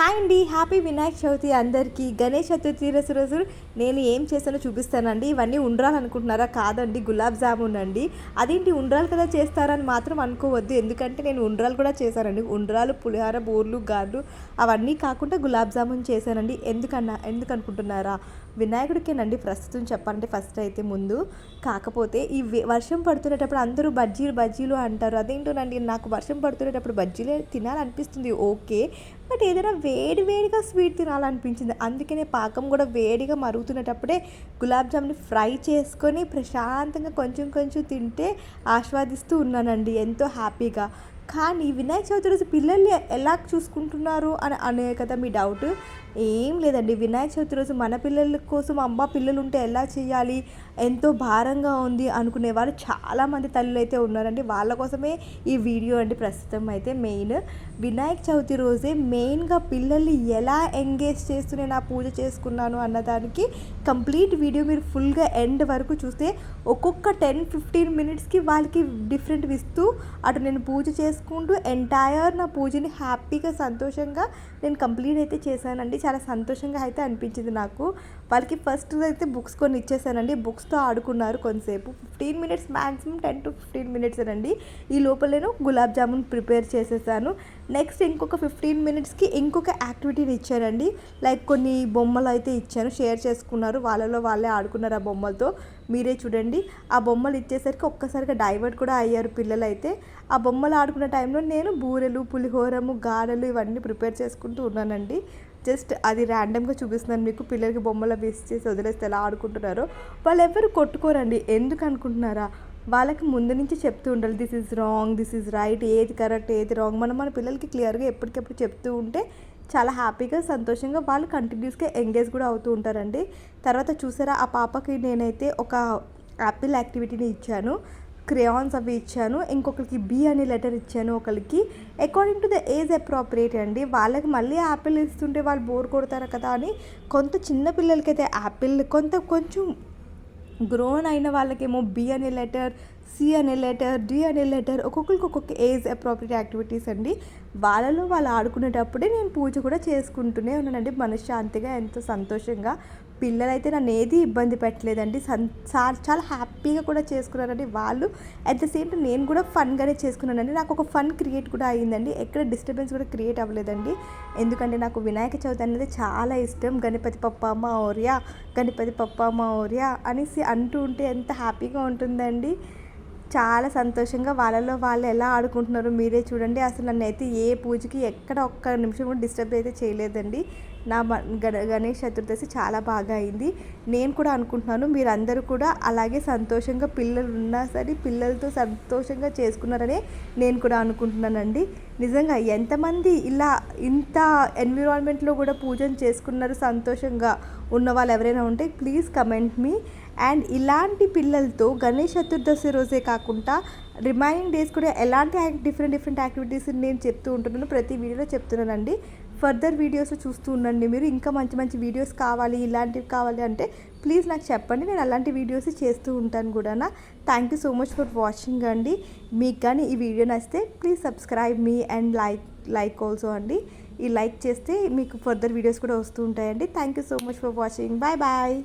Hi అండి happy Vinayaka Chavithi అందరికీ. గణేష్ చతుర్థి రోజు రోజు నేను ఏం చేస్తానో చూపిస్తానండి. ఇవన్నీ ఉండ్రాలు అనుకుంటున్నారా కాదండి గులాబ్ జామున్ అండి. అదేంటి ఉండ్రాలు కదా చేస్తారని మాత్రం అనుకోవద్దు. ఎందుకంటే నేను ఉండ్రాలు కూడా చేశానండి. ఉండ్రాలు పులిహార బూర్లు గార్లు అవన్నీ కాకుండా గులాబ్ జామున్ చేశానండి. ఎందుకన్నా ఎందుకు అనుకుంటున్నారా వినాయకుడికేనండి ప్రస్తుతం చెప్పాలంటే ఫస్ట్ అయితే ముందు. కాకపోతే ఈ వర్షం పడుతున్నప్పుడు అందరూ బజ్జీలు బజ్జీలు అంటారు. అదేంటోనండి నాకు వర్షం పడుతున్నప్పుడు బజ్జీలే తినాలనిపిస్తుంది ఓకే. బట్ ఏదైనా వేడి వేడిగా స్వీట్ తినాలనిపించింది. అందుకనే పాకం కూడా వేడిగా మరుగుతున్నప్పుడే గులాబ్ జామ్ని ఫ్రై చేసుకొని ప్రశాంతంగా కొంచెం కొంచెం తింటే ఆస్వాదిస్తూ ఉన్నానండి ఎంతో హ్యాపీగా. కానీ వినాయక చవితి రోజు పిల్లల్ని ఎలా చూసుకుంటున్నారు అని అనే కదా మీ డౌట్. ఏం లేదండి. వినాయక చవితి రోజు మన పిల్లల కోసం అమ్మ పిల్లలు ఉంటే ఎలా చేయాలి? ఎంతో భారంగా ఉంది అనుకునే వాళ్ళు చాలామంది తల్లులు అయితే ఉన్నారండి. వాళ్ళ కోసమే ఈ వీడియో అండి. ప్రస్తుతం అయితే మెయిన్. వినాయక చవితి రోజే మెయిన్గా పిల్లల్ని ఎలా ఎంగేజ్ చేస్తూ నేను ఆ పూజ చేసుకున్నాను అన్నదానికి కంప్లీట్ వీడియో మీరు ఫుల్గా ఎండ్ వరకు చూస్తే ఒక్కొక్క టెన్ ఫిఫ్టీన్ మినిట్స్కి వాళ్ళకి డిఫరెంట్ ఇస్తూ అటు నేను పూజ చేసుకుంటూ ఎంటైర్ నా పూజని హ్యాపీగా సంతోషంగా నేను కంప్లీట్ అయితే చేశానండి. చాలా సంతోషంగా అయితే అనిపించింది నాకు. వాళ్ళకి ఫస్ట్ అయితే బుక్స్ కొన్ని ఇచ్చేసానండి బుక్స్తో ఆడుకున్నారు కొంతసేపు. Fifteen minutes maximum ten to fifteen minutes అండి ఈ లోపల నేను గులాబ్ జామున్ ప్రిపేర్ చేసేసాను. నెక్స్ట్ ఇంకొక ఫిఫ్టీన్ మినిట్స్కి ఇంకొక యాక్టివిటీని ఇచ్చారండి లైక్ కొన్ని బొమ్మలు అయితే ఇచ్చాను. షేర్ చేసుకున్నారు. వాళ్ళలో వాళ్ళే ఆడుకున్నారు ఆ బొమ్మలతో. మీరే చూడండి. ఆ బొమ్మలు ఇచ్చేసరికి ఒక్కసారిగా డైవర్ట్ కూడా అయ్యారు పిల్లలు అయితే ఆ బొమ్మలు ఆడుకున్న టైంలో నేను బూరెలు పులిహోరము గారెలు ఇవన్నీ ప్రిపేర్ చేసుకుంటూ ఉన్నానండి. జస్ట్ అది ర్యాండమ్గా చూపిస్తున్నాను మీకు. పిల్లలకి బొమ్మలు వేసి చేసి వదిలేస్తే ఎలా ఆడుకుంటున్నారో. వాళ్ళు ఎవరు కొట్టుకోరండి. ఎందుకు అనుకుంటున్నారా? వాళ్ళకి ముందు నుంచి చెప్తూ ఉండాలి. This is wrong this is right ఏది కరెక్ట్ ఏది రాంగ్ మనం మన పిల్లలకి క్లియర్గా ఎప్పటికెప్పుడు చెప్తూ ఉంటే చాలా హ్యాపీగా సంతోషంగా వాళ్ళు కంటిన్యూస్గా ఎంగేజ్ కూడా అవుతూ ఉంటారండి. తర్వాత చూసారా ఆ పాపకి నేనైతే ఒక యాపిల్ యాక్టివిటీని ఇచ్చాను. క్రేయాన్స్ అవి ఇచ్చాను. ఇంకొకరికి బి అనే లెటర్ ఇచ్చాను ఒకరికి. According to the age appropriate అండి. వాళ్ళకి మళ్ళీ యాపిల్ ఇస్తుంటే వాళ్ళు బోర్ కొడతారు కదా అని కొంత చిన్న పిల్లలకైతే యాపిల్ కొంత కొంచెం గ్రోన్ అయిన వాళ్ళకేమో బి అనే లెటర్ సి అనే లెటర్ డి అనే లెటర్ ఒక్కొక్కరికి ఒక్కొక్క ఏజ్ అప్రోప్రియట్ యాక్టివిటీస్ అండి. వాళ్ళలో వాళ్ళు ఆడుకునేటప్పుడే నేను పూజ కూడా చేసుకుంటూనే ఉన్నానండి. మనశ్శాంతిగా ఎంతో సంతోషంగా. పిల్లలైతే నన్ను ఏది ఇబ్బంది పెట్టలేదండి. సన్ చా- చాలా హ్యాపీగా కూడా చేసుకున్నారండి. వాళ్ళు అట్ ద సేమ్ టైం నేను కూడా ఫన్గానే చేసుకున్నానండి. నాకు ఒక ఫన్ క్రియేట్ కూడా అయ్యిందండి. ఎక్కడ డిస్టర్బెన్స్ కూడా క్రియేట్ అవ్వలేదండి. ఎందుకంటే నాకు వినాయక చవితి అనేది చాలా ఇష్టం. గణపతి పప్ప మౌర్య గణపతి పప్ప మౌర్య అనేసి అంటూ ఉంటే ఎంత హ్యాపీగా ఉంటుందండి. చాలా సంతోషంగా వాళ్ళలో వాళ్ళు ఎలా ఆడుకుంటున్నారో మీరే చూడండి. అసలు నన్ను అయితే ఏ పూజకి ఎక్కడ ఒక్క నిమిషం కూడా డిస్టర్బ్ అయితే చేయలేదండి. నా గణ- గణేష్ చతుర్దశి చాలా బాగా అయింది. నేను కూడా అనుకుంటున్నాను మీరందరూ కూడా అలాగే సంతోషంగా పిల్లలు ఉన్నా సరే పిల్లలతో సంతోషంగా చేసుకున్నారనే నేను కూడా అనుకుంటున్నానండి. నిజంగా ఎంతమంది ఇలా ఇంత ఎన్విరాన్మెంట్లో కూడా పూజను చేసుకున్నారు సంతోషంగా ఉన్న వాళ్ళు ఎవరైనా ఉంటే ప్లీజ్ కమెంట్ మీ. అండ్ ఇలాంటి పిల్లలతో గణేష్ చతుర్దశి రోజే కాకుండా రిమైనింగ్ డేస్ కూడా ఎలాంటి డిఫరెంట్ డిఫరెంట్ యాక్టివిటీస్ నేను చెప్తూ ఉంటున్నాను ప్రతి వీడియోలో చెప్తున్నానండి. ఫర్దర్ వీడియోస్ చూస్తూ ఉండండి మీరు. ఇంకా మంచి మంచి వీడియోస్ కావాలి ఇలాంటివి కావాలి అంటే ప్లీజ్ నాకు చెప్పండి. నేను అలాంటి వీడియోస్ చేస్తూ ఉంటాను కూడా thank you so much for watching అండి. మీకు కానీ ఈ వీడియో నచ్చితే ప్లీజ్ సబ్స్క్రైబ్ మీ అండ్ లైక్ లైక్ ఆల్సో అండి. ఈ లైక్ చేస్తే మీకు ఫర్దర్ వీడియోస్ కూడా వస్తూ ఉంటాయండి. Thank you so much for watching. Bye bye.